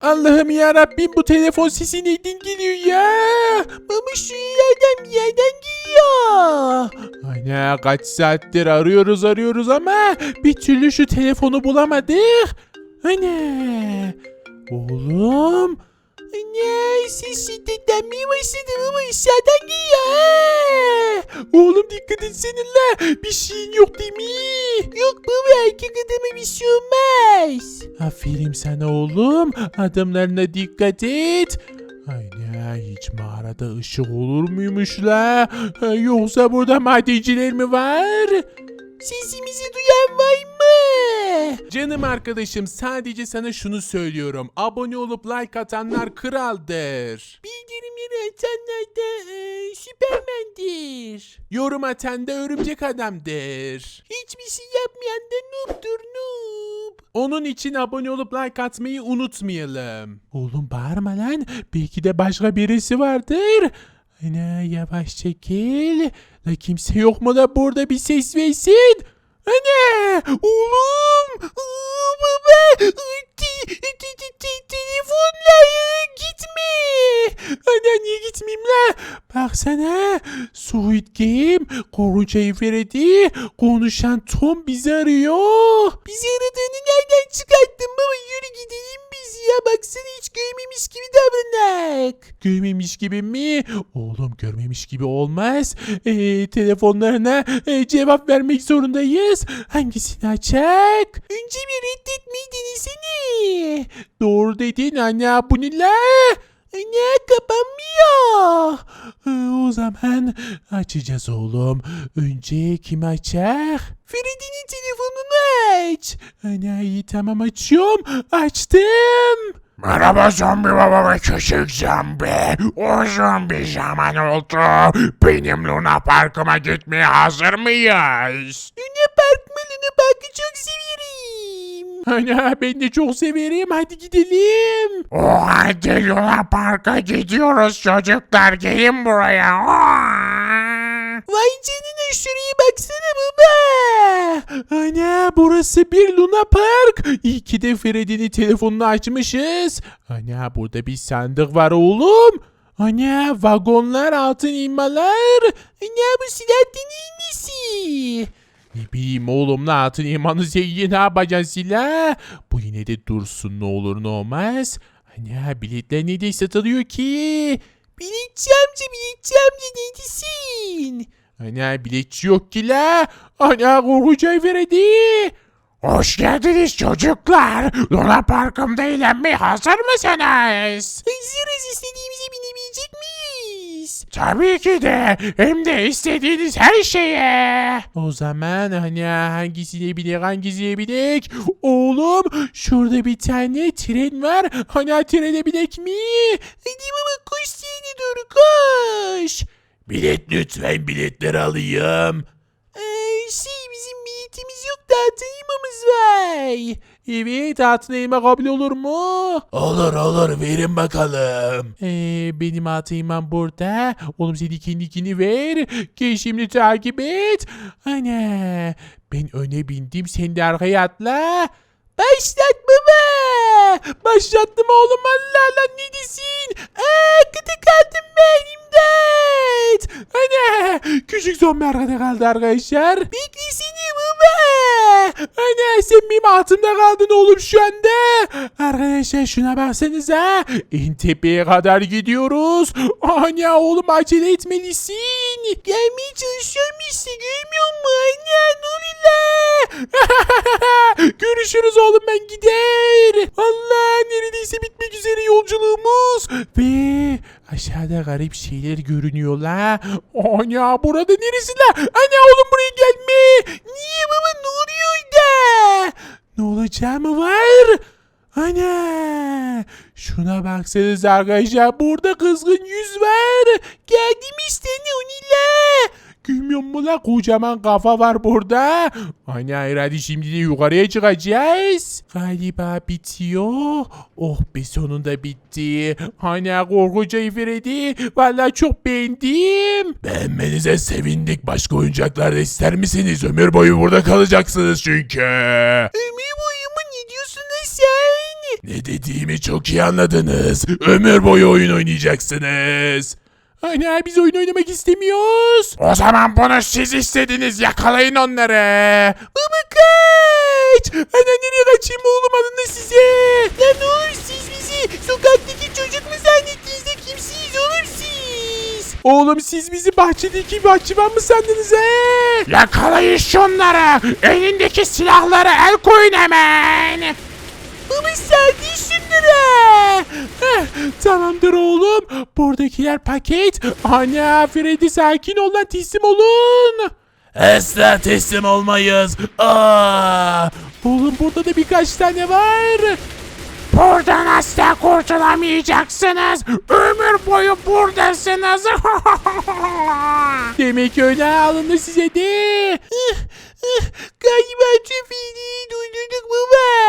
Allah'ım ya Rabbim bu telefon sesi nereden geliyor ya? Şu yerden bir yerden geliyor. Ana kaç saattir arıyoruz arıyoruz ama bir türlü şu telefonu bulamadık. Ana. Oğlum. Anne ses şiddetlenmeye başladı ama aşağıdan geliyor. Oğlum dikkat etsene la. Bir şeyin yok değil mi? Yok baba erkek adama bir şey olmaz. Aferin sana oğlum. Adımlarına dikkat et. Aynen hiç mağarada ışık olur muymuş la? Yoksa burada madenciler mi var? Sesimizi duyan var mı? Canım arkadaşım sadece sana şunu söylüyorum. Abone olup like atanlar kraldır. Bildirimleri atanlar da e, süpermendir. Yorum atan da örümcek adamdır. Hiçbir şey yapmayan da noob'dur noob. Onun için abone olup like atmayı unutmayalım. Oğlum bağırma lan. Belki de başka birisi vardır. Ana yavaş çekil. La kimse yok mu da burada bir ses versin? Ana! Oğlum! Baba! Telefonla gitme! Ana niye gitmeyeyim la? Baksana! Squid Game, Korunca Freddy, konuşan Tom bizi arıyor. Bizi aradığını nereden çıkarttın baba? Yürü gidelim biz ya. Baksana hiç görmemiş gibi davranak. Görmemiş gibi mi? Oğlum görmemiş gibi olmaz. Ee, telefonlarına e, cevap vermek zorundayız. Hangisini açak? Önce bir reddetmeyi denesene. Doğru dedin anne bu ne? Anne kapanmıyor. O zaman açacağız oğlum. Önce kim açar? Feride'nin telefonunu aç. Ana iyi tamam açıyorum. Açtım. Merhaba zombi baba ve küçük zombi. Uzun bir zaman oldu. Benim Luna Parkıma gitmeye hazır mıyız? Luna Park mı? Luna Park'ı çok severim. Ana ben de çok severim. Hadi gidelim. O halde Luna Park'a gidiyoruz çocuklar. Gelin buraya. Vay canına şuraya baksana baba. Ana burası bir Luna Park. İyi ki de Freddy'nin telefonunu açmışız. Ana burada bir sandık var oğlum. Ana vagonlar altın imalar. Ana bu silahın iğnesi. Ne bileyim oğlum ne altın imanı zengin ne yapacaksın silah? Bu yine de dursun ne olur ne olmaz. Ana biletler nerede satılıyor ki? Biletçi amca biletçi amca neredesin? Ana biletçi yok ki la. Ana korkunç veredi. Hoş geldiniz çocuklar. Luna Park'ımda eğlenmeye hazır mısınız? Hazırız istediğimize binebilecek miyiz? Tabii ki de. Hem de istediğiniz her şeye. O zaman hani hangisine binek hangisine binek? Oğlum şurada bir tane tren var. Hani trene binek mi? Hadi baba koş trene doğru koş. Bilet lütfen biletleri alayım. Ee, şey bizim biletimiz yok da altın elmamız var. Evet altın elma kabul olur mu? Olur olur verin bakalım. Ee, benim altın elmam burada. Oğlum sen ikindikini ver. Gel şimdi takip et. Ana ben öne bindim sen de arkaya atla. Başlat baba. Başlattım oğlum Allah Allah ne desin? Aa kıtı kaldım ben imdat. Ana küçük zombi arkada kaldı arkadaşlar. Beklesene baba. Ana sen benim altımda kaldın oğlum şu anda. Arkadaşlar şuna baksanıza. En tepeye kadar gidiyoruz. Ana oğlum acele etmelisin. Gelmeye çalışıyorum işte görmüyor musun? Ana la? Görüşürüz oğlum ben gider. Allah neredeyse bitmek üzere yolculuğumuz. Ve aşağıda garip şeyler görünüyor la. Ana burada neresi la? Ana oğlum buraya gelme. Niye baba ne oluyor da? Ne olacağı mı var? Ana! Şuna baksanız arkadaşlar burada kızgın yüz var. Geldim işte la? Görmüyor musun la kocaman kafa var burada. Ana hadi şimdi de yukarıya çıkacağız. Galiba bitiyor. Oh be sonunda bitti. Ana korkunç Freddy. Valla çok beğendim. Beğenmenize sevindik. Başka oyuncaklar da ister misiniz? Ömür boyu burada kalacaksınız çünkü. Ömür boyu mu ne diyorsun lan sen? Ne dediğimi çok iyi anladınız. Ömür boyu oyun oynayacaksınız. Ana biz oyun oynamak istemiyoruz. O zaman bunu siz istediniz yakalayın onları. Baba kaç. Ana nereye kaçayım oğlum alın da size. Lan olur siz bizi sokaktaki çocuk mu zannettiniz de kimsiniz oğlum siz? Oğlum siz bizi bahçedeki bahçıvan mı sandınız he? Yakalayın şunları. Elindeki silahları el koyun hemen. Baba serdi şunları. Heh, tamamdır oğlum. Buradakiler paket. Ana Freddy sakin ol lan teslim olun. Asla teslim olmayız. Aa! Oğlum burada da birkaç tane var. Buradan asla kurtulamayacaksınız. Ömür boyu buradasınız. Demek öyle alındı size de. Galiba trafiğini durdurduk baba.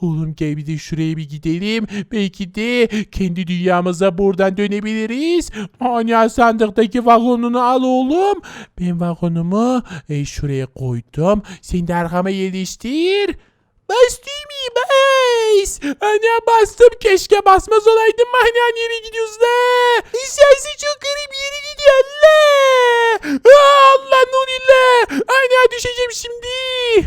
Oğlum gel bir de şuraya bir gidelim. Belki de kendi dünyamıza buradan dönebiliriz. Anya sandıktaki vagonunu al oğlum. Ben vagonumu e, şuraya koydum. Sen de arkama yerleştir. Bastım iyi bas. Ana bastım. Keşke basmaz olaydım. Ana nereye gidiyoruz da? İçerisi çok garip yere gidiyor Allah. Aa, Allah nurilla. Ana düşeceğim şimdi.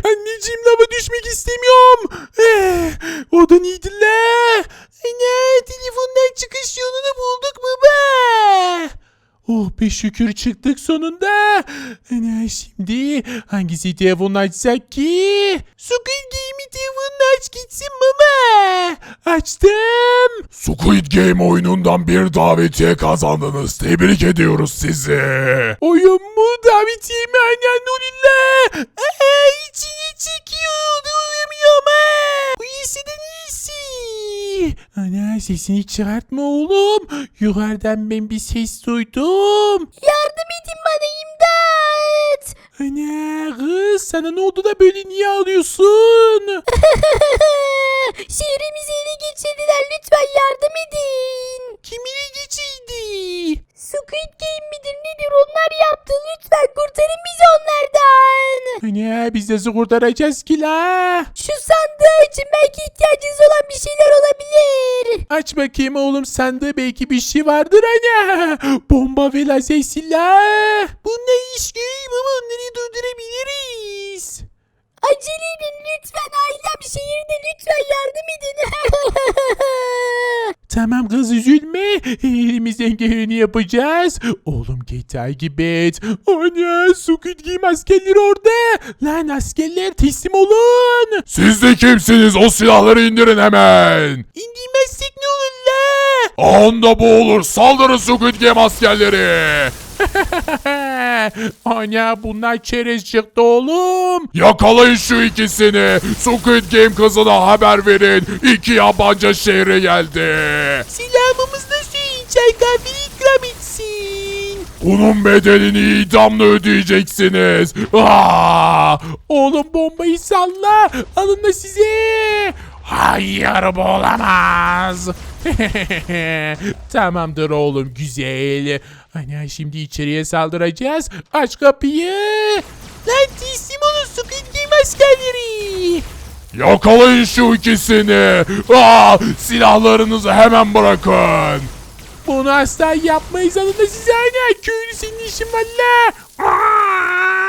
Anneciğim lava düşmek istemiyorum. Eh, o da neydi la? Ana telefondan çıkış yolunu bulduk baba. Oh be şükür çıktık sonunda. Ana şimdi hangisi telefonu açsak ki? Squid Game'i telefonunu aç gitsin baba. Açtım. Squid Game oyunundan bir davetiye kazandınız. Tebrik ediyoruz sizi. Oyun mu davetiye mi annen Nurilla? Aa, içine çekiyor. Uyumuyorum ha. Bu iyisinin iyisi. Ana sesini çıkartma oğlum. Yukarıdan ben bir ses duydum. Yardım edin bana imdat. Ana kız sana ne oldu da böyle niye ağlıyorsun? Şehrimizi ele geçirdiler lütfen yardım edin. Kimine geçiydi? Squid Ana biz nasıl kurtaracağız ki la? Şu sandığı açın belki ihtiyacınız olan bir şeyler olabilir. Aç bakayım oğlum sandığı belki bir şey vardır ana. Bomba ve lazer silah. Bununla iş göreyim ama onları durdurabiliriz. Acele edin lütfen ailem şehirde lütfen yardım edin. Tamam kız üzülme. Elimizden geleni yapacağız. Oğlum gel takip et. Ana Squid Game askerleri orada. Lan askerler teslim olun. Siz de kimsiniz? O silahları indirin hemen. İndirmezsek ne olur la? Anda bu olur. Saldırın Squid Game askerleri. Ana bunlar çerez çıktı oğlum. Yakalayın şu ikisini. Squid Game kızına haber verin. İki yabancı şehre geldi. Silahımız da söyleyin çay kahveni ikram etsin. Bunun bedelini idamla ödeyeceksiniz. Aa! Oğlum bombayı salla. Alın da size. Hayır bu olamaz. Tamamdır oğlum güzel. Ana şimdi içeriye saldıracağız. Aç kapıyı. Lan teslim olun Squid Game askerleri. Yakalayın şu ikisini. Aa! Silahlarınızı hemen bırakın. Bunu asla yapmayız alın da size ana. Köylü senin işin var la. Aa!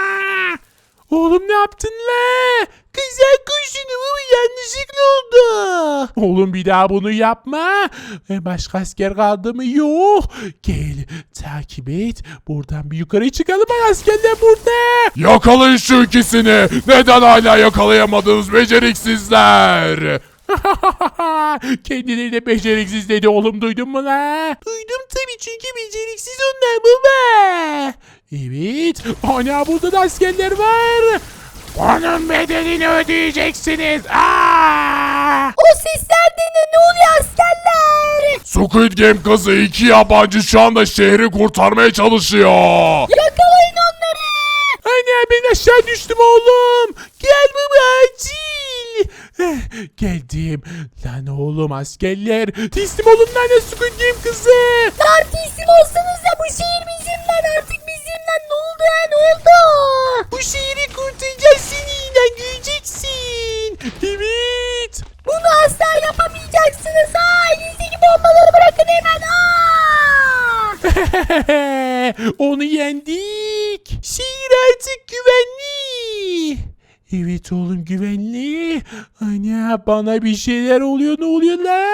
Oğlum ne yaptın la? Güzel kurşunu bu yanlışlıkla oldu. Oğlum bir daha bunu yapma. E, Başka asker kaldı mı? Yok. Gel takip et. Buradan bir yukarı çıkalım. Askerler burada. Yakalayın şu ikisini. Neden hala yakalayamadınız beceriksizler? Kendileri de beceriksiz dedi oğlum duydun mu la? Duydum tabii çünkü beceriksiz onlar baba. Evet. Ana burada da askerler var. Onun bedelini ödeyeceksiniz. Aa! o sesler de ne, ne oluyor askerler? Squid Game kızı iki yabancı şu anda şehri kurtarmaya çalışıyor. Yakalayın onları. Ana ben aşağı düştüm oğlum. Gel baba acil. Eh, Geldim. Lan oğlum askerler. Teslim olun lan Squid Game kızı. Lan teslim olsanız da bu şehir bizim bana bir şeyler oluyor ne oluyor la?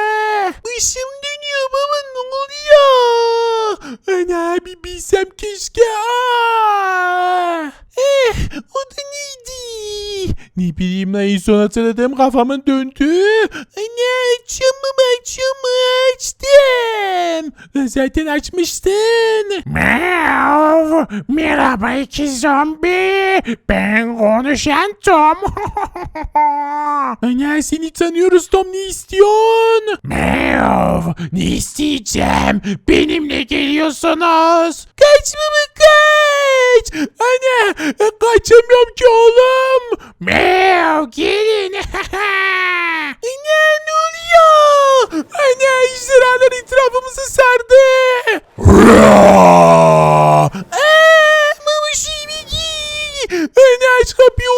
Başım dönüyor baba ne oluyor? Ana bir bilsem keşke. Aa! Eh o da neydi? Ne bileyim en son hatırladığım kafamın döndü. Ana açamam açamam açtım. Zaten açmıştın. Meow. Merhaba iki zombi. Ben konuşan Tom. Ana seni tanıyoruz Tom ne istiyorsun? Meow. Ne isteyeceğim? Benimle geliyorsunuz. Kaç kaç. Ana kaçamıyorum ki oğlum. Meow gelin. Ana ne oluyor? Ana ejderhalar etrafımızı sardı. Aa, şivigi. Ana aç kapıyı.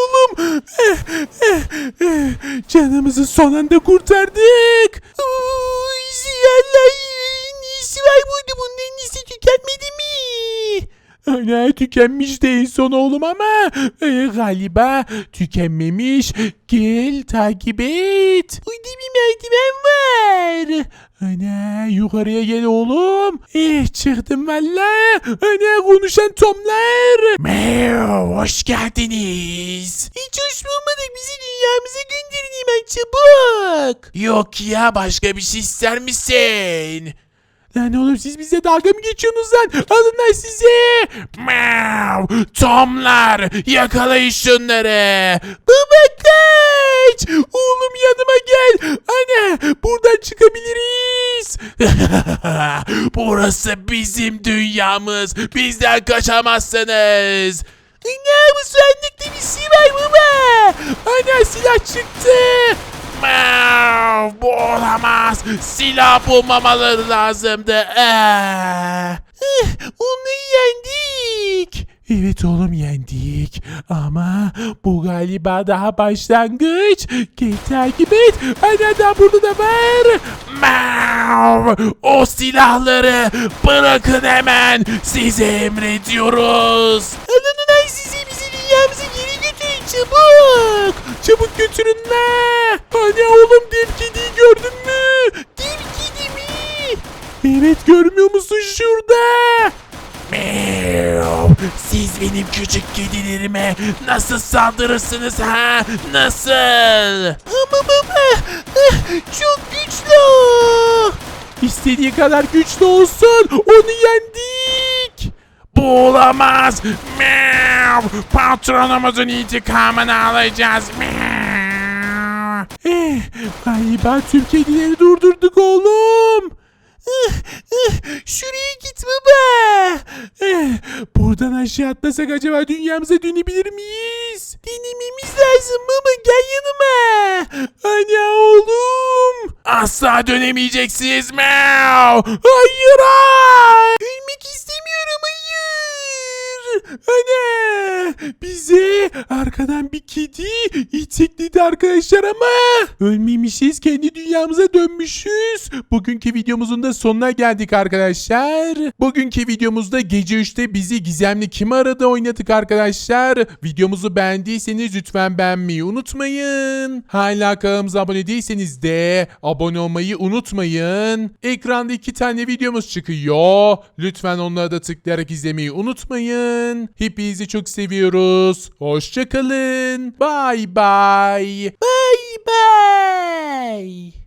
Eh, eh, eh. Canımızı son anda kurtardık. Uy, Ziyarlayın. Nesi var burada? Bunların nesi tükenmedi? Ana tükenmiş de en son oğlum ama e, galiba tükenmemiş. Gel takip et. Burada bir merdiven var. Ana yukarıya gel oğlum. Eh çıktım valla. Ana konuşan tomlar. Meow hoş geldiniz. Hiç hoş bulmadık. Bizi dünyamıza gönderin hemen çabuk. Yok ya başka bir şey ister misin? Lan oğlum siz bize dalga mı geçiyorsunuz lan? Alın lan size. Meow Tomlar yakalayın şunları. Kaç! Oğlum yanıma gel. Ana buradan çıkabiliriz. Burası bizim dünyamız. Bizden kaçamazsınız. Ana bu sandıkta bir şey var baba. Ana silah çıktı. Meow bu olamaz. Silah bulmamaları lazımdı. Ee. Onu yendik. Evet oğlum yendik. Ama bu galiba daha başlangıç. Gel takip et. Da burada da var. Meow o silahları bırakın hemen. Size emrediyoruz. Alın ulan sizi bizi dünyamıza geri götürün çabuk. Çabuk götürün la. Hani oğlum dev kediyi gördün mü? Dev kedi mi? Evet görmüyor musun şurada? Meow siz benim küçük kedilerime nasıl saldırırsınız ha? Nasıl? Ama baba eh, çok güçlü. İstediği kadar güçlü olsun onu yendik. Bu. Meow patronumuzun intikamını alacağız. Meow. Eh, galiba tüm kedileri durdurduk oğlum. Eh, eh, Şuraya git baba. Eh, Buradan aşağı atlasak acaba dünyamıza dönebilir miyiz? Denememiz lazım baba gel yanıma. Ana oğlum. Asla dönemeyeceksiniz Meow. Hayır hayır. Ölmek istemiyorum. Ana bize arkadan bir kedi itekledi arkadaşlar ama ölmemişiz kendi dünyamıza dönmüşüz. Bugünkü videomuzun da sonuna geldik arkadaşlar. Bugünkü videomuzda gece 3'te bizi gizemli kim aradı oynadık arkadaşlar. Videomuzu beğendiyseniz lütfen beğenmeyi unutmayın. Hala kanalımıza abone değilseniz de abone olmayı unutmayın. Ekranda iki tane videomuz çıkıyor. Lütfen onlara da tıklayarak izlemeyi unutmayın. Hepinizi çok seviyoruz. Hoşçakalın. Bye bye. Bye bye.